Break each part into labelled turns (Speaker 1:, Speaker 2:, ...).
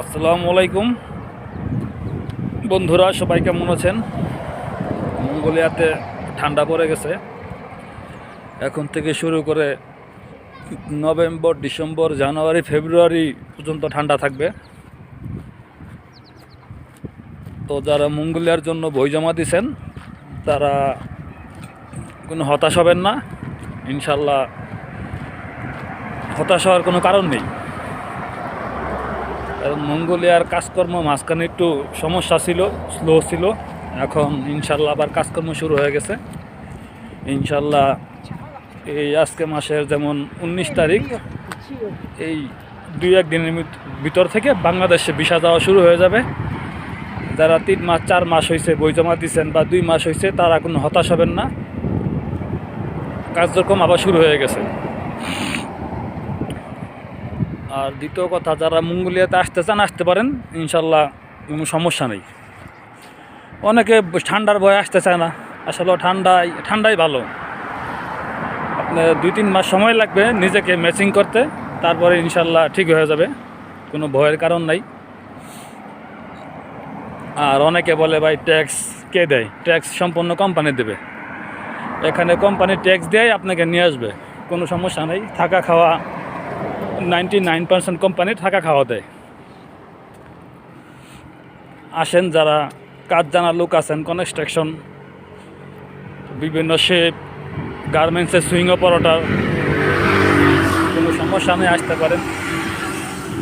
Speaker 1: আসসালামু আলাইকুম। বন্ধুরা, সবাই কেমন আছেন? মঙ্গোলিয়াতে ঠান্ডা পড়ে গেছে। এখন থেকে শুরু করে নভেম্বর, ডিসেম্বর, জানুয়ারি, ফেব্রুয়ারি পর্যন্ত ঠান্ডা থাকবে। তো যারা মঙ্গোলিয়ার জন্য বই জমা দিছেন, তারা কোনো হতাশ হবেন না। ইনশাল্লাহ হতাশ হওয়ার কোনো কারণ নেই। কারণ মঙ্গোলিয়ার কাজকর্ম মাঝখানে একটু সমস্যা ছিল স্লো ছিল। এখন ইনশাল্লাহ আবার কাজকর্ম শুরু হয়ে গেছে। ইনশাল্লাহ এই আজকে মাসের যেমন উনিশ তারিখ, এই দুই এক দিনের ভিতর থেকে বাংলাদেশে ভিসা যাওয়া শুরু হয়ে যাবে। যারা তিন মাস, চার মাস হয়েছে বই জমা দিচ্ছেন বা দুই মাস হয়েছে তারা কোনো হতাশ হবেন না। কার্যক্রম আবার শুরু হয়ে গেছে। আর দ্বিতীয় কথা, যারা মঙ্গোলিয়াতে আসতে চান, আসতে পারেন। ইনশাল্লাহ কোনো সমস্যা নেই। অনেকে ঠান্ডার ভয়ে আসতে চায় না। আসলে ঠান্ডাই ঠান্ডাই ভালো। আপনার দুই তিন মাস সময় লাগবে নিজেকে ম্যাচিং করতে। তারপরে ইনশাল্লাহ ঠিক হয়ে যাবে। কোনো ভয়ের কারণ নাই। আর অনেকে বলে, ভাই ট্যাক্স কে দেয়? ট্যাক্স সম্পূর্ণ কোম্পানি দেবে। এখানে কোম্পানি ট্যাক্স দেয় আপনাকে নিয়ে আসবে। কোনো সমস্যা নেই। থাকা খাওয়া নাইনটি নাইন পার্সেন্ট কোম্পানি থাকা খাওয়া দেয়। আসেন যারা কাজ জানার লোক আছেন কনস্ট্রাকশন বিভিন্ন শেপ গার্মেন্টসের সুইং অপারেটর কোনো সমস্যা নেই, আসতে পারেন।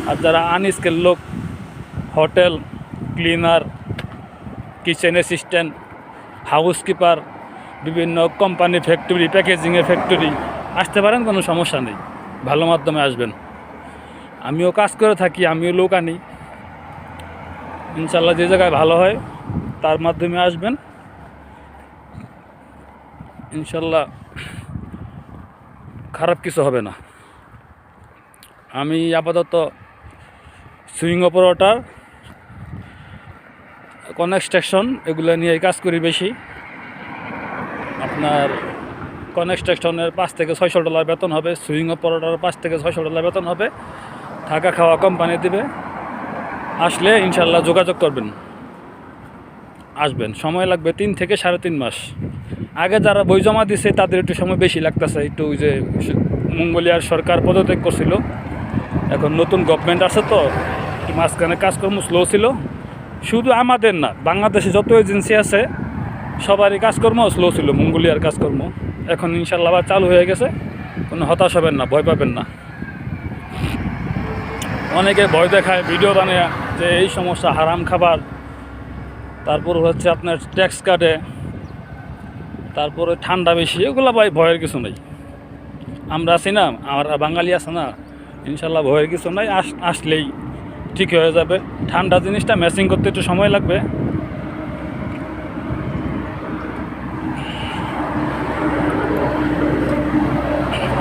Speaker 1: আর যারা আনস্কেল লোক hotel cleaner kitchen assistant housekeeper বিভিন্ন কোম্পানি ফ্যাক্টরি প্যাকেজিংয়ের ফ্যাক্টরি আসতে পারেন, কোনো সমস্যা নেই। ভালো মাধ্যমে আসবেন। আমিও কাজ করে থাকি, আমিও লোক আনি। ইনশাল্লাহ যে জায়গায় ভালো হয়, তার মাধ্যমে আসবেন। ইনশাল্লাহ খারাপ কিছু হবে না। আমি আপাতত সুইং অপারেটর কনস্ট্রাকশন এগুলো নিয়ে কাজ করি বেশি। আপনার কনস্ট্রাকশনের পাঁচ থেকে ছয়শো ডলার বেতন হবে, সুইং অপারেটর পাঁচ থেকে ছয়শো ডলার বেতন হবে। থাকা খাওয়া কোম্পানি দেবে। আসলে ইনশাল্লাহ যোগাযোগ করবেন। আসবেন। সময় লাগবে তিন থেকে সাড়ে তিন মাস। আগে যারা বই জমা দিছে, তাদের একটু সময় বেশি লাগতেছে। একটু ওই যে মঙ্গোলিয়ার সরকার পদত্যাগ করছিল। এখন নতুন গভর্নমেন্ট আছে তো মাঝখানে কাজকর্ম স্লো ছিল। শুধু আমাদের না, বাংলাদেশে যত এজেন্সি আছে, সবারই কাজকর্ম স্লো ছিল, মঙ্গোলিয়ার কাজকর্ম। এখন ইনশাল্লাহ আবার চালু হয়ে গেছে। কোনো হতাশ হবেন না, ভয় পাবেন না। অনেকে ভয় দেখায়, ভিডিও বানিয়ে যে এই সমস্যা হারাম খাবার। তারপর হচ্ছে আপনার ট্যাক্স কাটে। তারপরে ঠান্ডা বেশি, এগুলো ভাই ভয়ের কিছু নেই। আমরা আছি না, আমরা বাঙালি আছে না, ইনশাল্লাহ ভয়ের কিছু নাই, আস, আসলেই ঠিক হয়ে যাবে। ঠান্ডা জিনিসটা ম্যাচিং করতে একটু সময় লাগবে।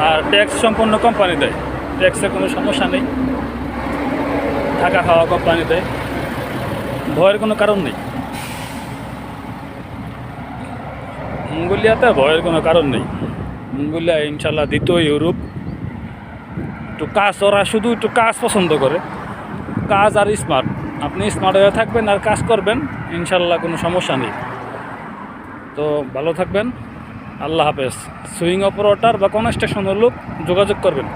Speaker 1: আর ট্যাক্স সম্পূর্ণ কোম্পানি দেয় ট্যাক্সে কোনো সমস্যা নেই। থাকা খাওয়া কোম্পানি দেয় ভয়ের কোনো কারণ নেই। মঙ্গোলিয়াতে ভয়ের কোনো কারণ নেই। মঙ্গোলিয়া ইনশাল্লাহ দ্বিতীয় ইউরোপ। একটু কাজ, ওরা শুধু একটু কাজ পছন্দ করে। কাজ আর স্মার্ট আপনি স্মার্ট হয়ে থাকবেন আর কাজ করবেন ইনশাল্লাহ কোনো সমস্যা নেই। তো ভালো থাকবেন। আল্লাহ হাফেজ। সুইং অপারেটর বা কনস্ট্রাকশনের লোক যোগাযোগ করবেন।